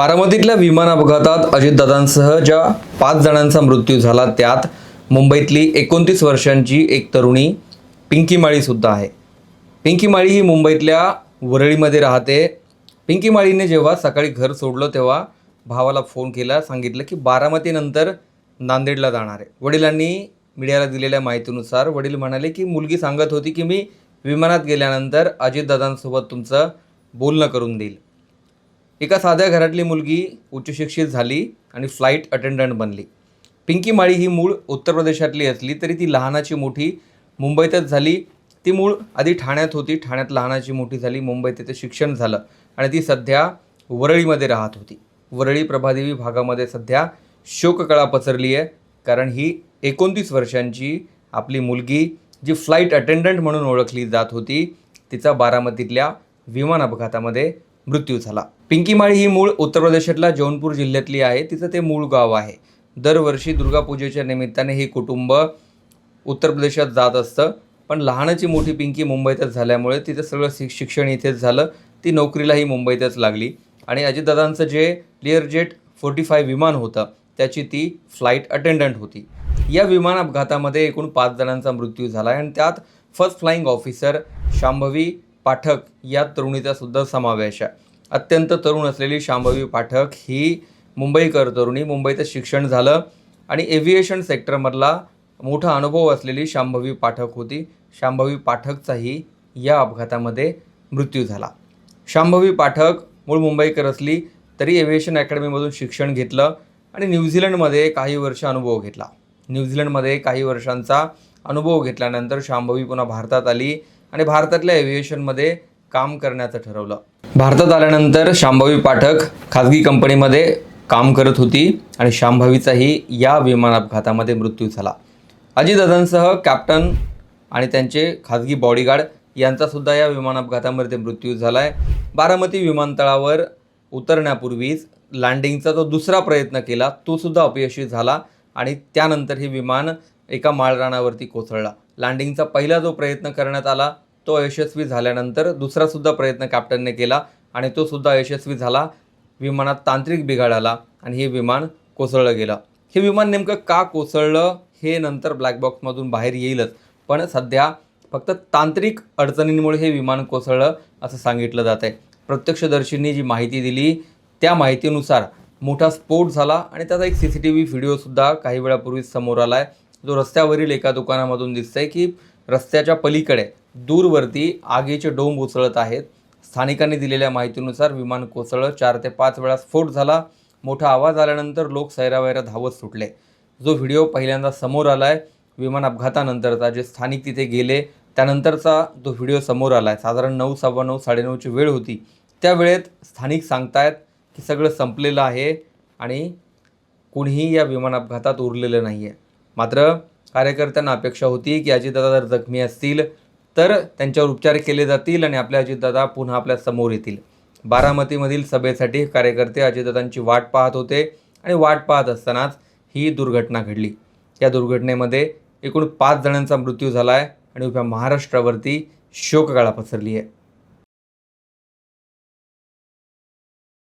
बारामतीतल्या विमान अपघातात अजितदादांसह ज्या पाच जणांचा मृत्यू झाला त्यात मुंबईतली एकोणतीस वर्षांची एक तरुणी पिंकी माळीसुद्धा आहे. पिंकी माळी ही मुंबईतल्या वरळीमध्ये राहते. पिंकी माळीने जेव्हा सकाळी घर सोडलं तेव्हा भावाला फोन केला सांगितलं की बारामतीनंतर नांदेडला जाणार आहे. वडिलांनी मीडियाला दिलेल्या माहितीनुसार वडील म्हणाले की मुलगी सांगत होती की मी विमानात गेल्यानंतर अजितदादांसोबत तुमचं बोलणं करून देईल. एका साध्या घरातली मुलगी उच्चशिक्षित झाली आणि फ्लाईट अटेंडंट बनली. पिंकी माळी ही मूळ उत्तर प्रदेशातली असली तरी ती लहानाची मोठी मुंबईतच झाली. ती मूळ आधी ठाण्यात होती ठाण्यात लहानाची मोठी झाली मुंबईत तिथे शिक्षण झालं आणि ती सध्या वरळीमध्ये राहत होती. वरळी प्रभादेवी भागामध्ये सध्या शोककळा पसरली आहे कारण ही एकोणतीस वर्षांची आपली मुलगी जी फ्लाईट अटेंडंट म्हणून ओळखली जात होती तिचा बारामतीतल्या विमान अपघातामध्ये मृत्यू झाला. पिंकी माळी ही मूळ उत्तर प्रदेशातल्या जौनपूर जिल्ह्यातली आहे. तिचं ते मूळ गाव आहे. दरवर्षी दुर्गापूजेच्या निमित्ताने हे कुटुंब उत्तर प्रदेशात जात असतं. पण लहानाची मोठी पिंकी मुंबईतच झाल्यामुळे तिचं सगळं शिक शिक्षण इथेच झालं. ती नोकरीलाही मुंबईतच लागली. आणि अजितदादांचं जे लिअरजेट फोर्टी फाय विमान होतं त्याची ती फ्लाईट अटेंडंट होती. या विमान अपघातामध्ये एकूण पाच जणांचा मृत्यू झाला आणि त्यात first flying officer Shambhavi Pathak या तरुणीचा सुद्धा समावेश आहे. अत्यंत तरुण असलेली शांभवी पाठक ही मुंबईकर तरुणी. मुंबईचं शिक्षण झालं आणि एव्हिएशन सेक्टरमधला मोठा अनुभव असलेली शांभवी पाठक होती. शांभवी पाठकचाही या अपघातामध्ये मृत्यू झाला. शांभवी पाठक मूळ मुंबईकर असली तरी एव्हिएशन अकॅडमीमधून शिक्षण घेतलं आणि न्यूझीलंडमध्ये काही वर्ष अनुभव घेतला. न्यूझीलंडमध्ये काही वर्षांचा अनुभव घेतल्यानंतर शांभवी पुन्हा भारतात आली. आणि भारतातल्या एव्हिएशनमध्ये काम करण्याचं ठरवलं. भारतात आल्यानंतर शांभवी पाठक खाजगी कंपनीमध्ये काम करत होती आणि शांभवीचाही या विमान अपघातामध्ये मृत्यू झाला. अजितदादांसह कॅप्टन आणि त्यांचे खाजगी बॉडीगार्ड यांचासुद्धा या विमान अपघातामध्ये मृत्यू झाला आहे बारामती विमानतळावर उतरण्यापूर्वीच लँडिंगचा जो दुसरा प्रयत्न केला तोसुद्धा अपयशी झाला आणि त्यानंतर हे विमान एका माळरानावरती कोसळला. लँडिंगचा पहिला जो प्रयत्न करण्यात आला तो यशस्वी झाल्यानंतर दुसरासुद्धा प्रयत्न कॅप्टनने केला आणि तो सुद्धा यशस्वी झाला. विमानात तांत्रिक बिघाड आला आणि हे विमान कोसळलं गेलं. हे विमान नेमकं का कोसळलं हे नंतर ब्लॅक बॉक्समधून बाहेर येईलच. पण सध्या फक्त तांत्रिक अडचणींमुळे हे विमान कोसळलं असं सांगितलं जात आहे प्रत्यक्षदर्शींनी जी माहिती दिली त्या माहितीनुसार मोठा स्फोट झाला आणि त्याचा एक सी सी टी व्ही व्हिडिओसुद्धा काही वेळापूर्वी समोर आला आहे जो रस्त्यावरील एका दुकानामधून दिसतंय की रस्त्याच्या पलीकडे दूरवरती आगीचे डोंब उसळत आहेत. स्थानिकांनी दिलेल्या माहितीनुसार विमान कोसळलं. चार ते पाच वेळा स्फोट झाला. मोठा आवाज आल्यानंतर लोक सैरावैरा धावत सुटले. जो व्हिडिओ पहिल्यांदा समोर आला आहे विमान अपघातानंतरचा जे स्थानिक तिथे गेले त्यानंतरचा जो व्हिडिओ समोर आला आहे साधारण नऊ सव्वा नऊ साडेनऊची वेळ होती. त्या वेळेत स्थानिक सांगतायत की सगळं संपलेलं आहे आणि कुणीही या विमान अपघातात उरलेलं नाही आहे मात्र कार्यकर्त्यांना अपेक्षा होती की अजितदादा जर जखमी असतील. तर त्यांच्यावर उपचार केले जातील आणि आपले अजितदादा पुन्हा आपल्यासमोर येतील. बारामतीमधील सभेसाठी कार्यकर्ते अजितदादांची वाट पाहत होते आणि वाट पाहत असतानाच ही दुर्घटना घडली. या दुर्घटनेमध्ये एकूण पाच जणांचा मृत्यू झाला आहे आणि उभ्या महाराष्ट्रावरती शोककळा पसरली आहे